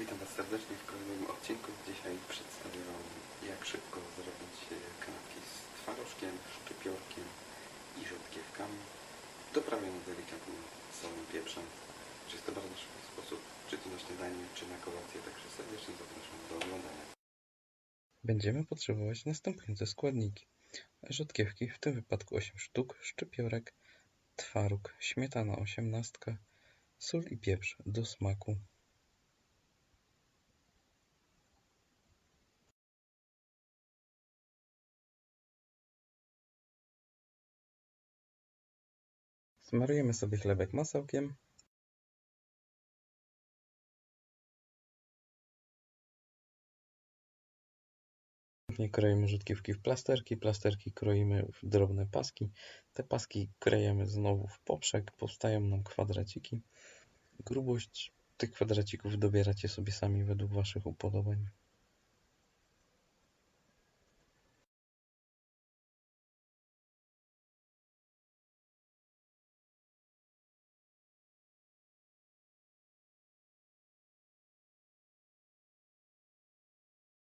Witam Was serdecznie w kolejnym odcinku. Dzisiaj przedstawię Wam jak szybko zrobić e, kanapki z twarożkiem, szczypiorkiem i rzodkiewkami doprawione delikatnie solą, pieprzem. Czy jest to bardzo szybki sposób, czy to na śniadanie, czy na kolację, także serdecznie zapraszam do oglądania. Będziemy potrzebować następujące składniki. Rzodkiewki, w tym wypadku 8 sztuk, szczypiorek, twaróg, śmietana 18, sól i pieprz do smaku. Smarujemy sobie chlebek masełkiem. Później kroimy rzutkiewki w plasterki, plasterki kroimy w drobne paski. Te paski krejemy znowu w poprzek, powstają nam kwadraciki. Grubość tych kwadracików dobieracie sobie sami według Waszych upodobań.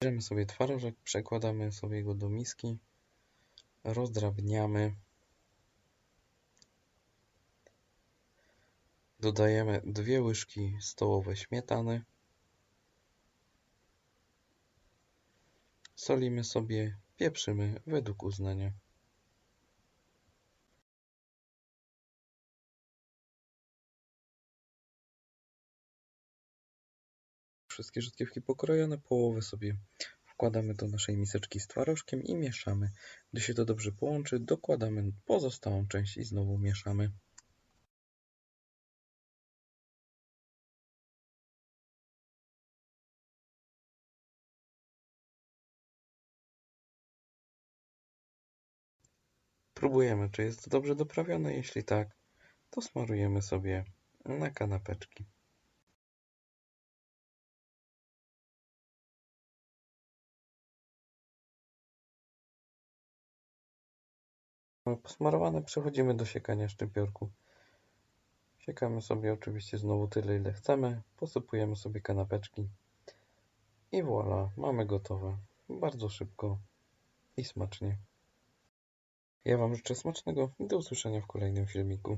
Bierzemy sobie twarożek, przekładamy sobie go do miski, rozdrabniamy. Dodajemy dwie łyżki stołowe śmietany. Solimy sobie, pieprzymy według uznania. Wszystkie rzutkiewki pokrojone, połowę sobie wkładamy do naszej miseczki z twarożkiem i mieszamy. Gdy się to dobrze połączy, dokładamy pozostałą część i znowu mieszamy. Próbujemy, czy jest dobrze doprawione. Jeśli tak, to smarujemy sobie na kanapeczki. Posmarowane, przechodzimy do siekania szczypiorku. Siekamy sobie oczywiście znowu tyle, ile chcemy. Posypujemy sobie kanapeczki. I voilà, mamy gotowe. Bardzo szybko i smacznie. Ja Wam życzę smacznego i do usłyszenia w kolejnym filmiku.